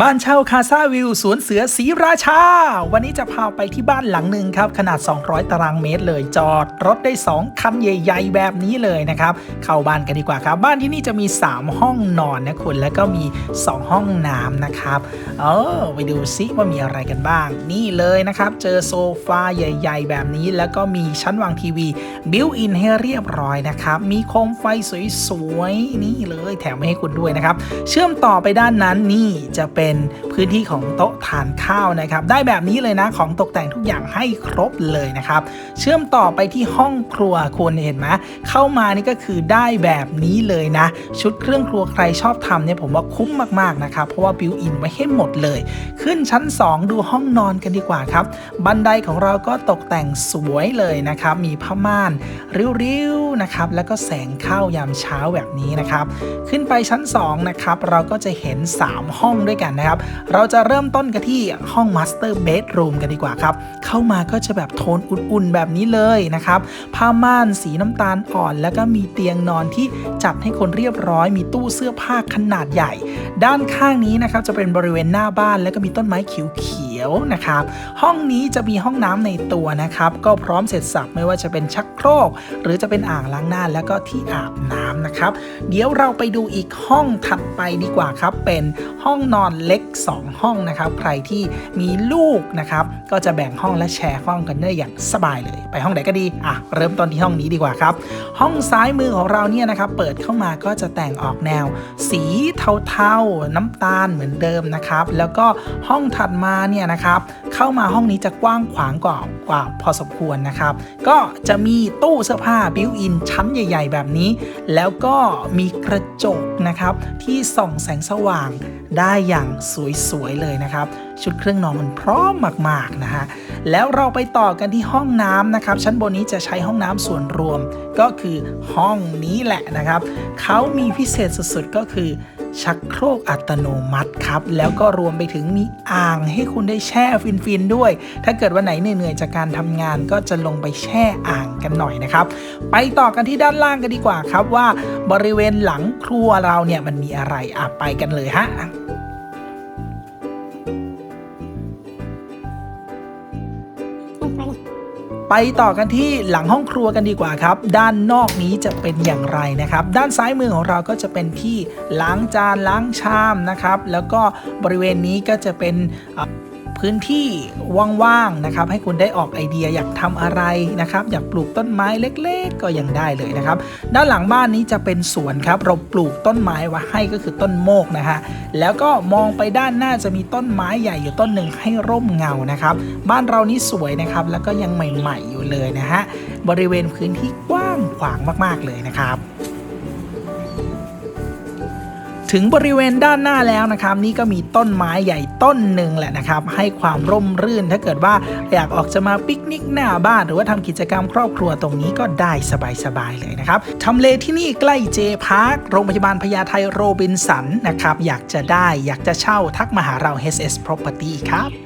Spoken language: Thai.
บ้านเช่าคาซาวิวสวนเสือศรีราชา วันนี้จะพาไปที่บ้านหลังหนึ่งครับ ขนาด 200 ตารางเมตรเลยจอด รถได้ 2 คันใหญ่ ๆ แบบนี้เลยนะครับ เข้าบ้านกันดีกว่าครับ บ้านที่นี่จะมี 3 ห้องนอนนะคุณ แล้วก็มี 2 ห้องน้ำนะครับ เออไปดูซิว่ามีอะไรกันบ้าง นี่เลยนะครับ เจอโซฟาใหญ่ ๆ แบบนี้ แล้วก็มีชั้นวางทีวีบิวอินให้เรียบร้อยนะครับ มีโคมไฟสวยๆนี่เลยแถมให้คุณด้วยนะครับ เชื่อมต่อไปด้านนั้นนี่จะเป็นพื้นที่ของโต๊ะทานข้าวนะครับ ได้แบบนี้เลยนะของตกแต่งทุกอย่างให้ครบเลยนะครับ เชื่อมต่อไปที่ห้องครัวคุณเห็นไหมเข้ามานี่ก็คือได้แบบนี้เลยนะ ชุดเครื่องครัวใครชอบทำเนี่ยผมว่าคุ้มมากๆนะครับ เพราะว่าบิวอินไว้ให้หมดเลย ขึ้นชั้น 2 ดูห้องนอนกันดีกว่าครับ บันไดของเราก็ตกแต่งสวยเลยนะครับ มีผ้าม่าน ริ้วๆนะครับ แล้วก็แสงเข้ายามเช้าแบบนี้นะครับ ขึ้นไปชั้น2นะครับ เราก็จะเห็น 3 ห้องด้วยกันนะครับ เราจะเริ่มต้นกันที่ห้อง Master Bedroom กันดีกว่าครับ เข้ามาก็จะแบบโทนอุ่นๆแบบนี้เลยนะครับ ผ้าม่านสีน้ำตาลอ่อน แล้วก็มีเตียงนอนที่จัดให้คนเรียบร้อย มีตู้เสื้อผ้าขนาดใหญ่ ด้านข้างนี้นะครับจะเป็นบริเวณหน้าบ้านแล้วก็มีต้นไม้เขียว ๆนะครับ ห้องนี้จะมีห้องน้ำในตัวนะครับ ก็พร้อมเสร็จสับไม่ว่าจะเป็นชักโครก หรือจะเป็นอ่างล้างหน้าแล้วก็ที่อาบน้ำนะครับ เดี๋ยวเราไปดูอีกห้องถัดไปดีกว่าครับ เป็นห้องนอนเล็ก 2 ห้องนะครับ ใครที่มีลูกนะครับ ก็จะแบ่งห้องและแชร์ห้องกันได้อย่างสบายเลย ไปห้องไหนก็ดีอะเริ่มต้นที่ห้องนี้ดีกว่าครับ ห้องซ้ายมือของเราเนี่ยนะครับ เปิดเข้ามาก็จะแต่งออกแนว สีเทาๆน้ำตาลเหมือนเดิมนะครับ แล้วก็ห้องถัดมาเนี่ยนะครับ เข้ามาห้องนี้จะกว้างขวางกว่ากว่าพอสมควรนะครับ ก็จะมีตู้เสื้อผ้าบิวอินชั้นใหญ่ ๆ แบบนี้ แล้วก็มีกระจกนะครับ ที่ส่องแสงสว่างได้อย่างสวยๆเลยนะครับ ชุดเครื่องนอนมันพร้อมมากๆนะฮะแล้วเราไปต่อกันที่ห้องน้ำนะครับ ชั้นบนนี้จะใช้ห้องน้ำส่วนรวม ก็คือห้องนี้แหละนะครับเขามีพิเศษสุดๆก็คือ ชักโครกอัตโนมัติครับ แล้วก็รวมไปถึงมีอ่างให้คุณได้แช่ฟินๆด้วย ถ้าเกิดวันไหนเหนื่อยๆจากการทำงานก็จะลงไปแช่อ่างกันหน่อยนะครับ ไปต่อกันที่ด้านล่างกันดีกว่าครับว่าบริเวณหลังครัวเราเนี่ยมันมีอะไรอะไปกันเลยฮะ ไปต่อกันที่หลังห้องครัวกันดีกว่าครับ ด้านนอกนี้จะเป็นอย่างไรนะครับ ด้านซ้ายมือของเราก็จะเป็นที่ล้างจานล้างชามนะครับ แล้วก็บริเวณนี้ก็จะเป็น พื้นที่ว่างๆนะครับ ให้คุณได้ออกไอเดียอยากทำอะไรนะครับ อยากปลูกต้นไม้เล็กๆ ก็ยังได้เลยนะครับ ด้านหลังบ้านนี้จะเป็นสวนครับ เราปลูกต้นไม้ไว้ให้ก็คือต้นโมกนะฮะแล้วก็มองไปด้านหน้าจะมีต้นไม้ใหญ่อยู่ต้นหนึ่งให้ร่มเงานะครับ บ้านเรานี่สวยนะครับ แล้วก็ยังใหม่ๆอยู่เลยนะฮะบริเวณพื้นที่กว้างขวางมากๆเลยนะครับ ถึงบริเวณด้านหน้าแล้วนะครับ นี่ก็มีต้นไม้ใหญ่ต้นหนึ่งแหละนะครับ ให้ความร่มรื่นถ้าเกิดว่าอยากออกจะมาปิกนิกหน้าบ้าน หรือว่าทำกิจกรรมครอบครัวตรงนี้ก็ได้สบายๆเลยนะครับทำเลที่นี่ใกล้เจพาร์คโรงพยาบาลพญาไทโรบินสันนะครับ อยากจะได้อยากจะเช่าทักมาหาเรา HS Property ครับ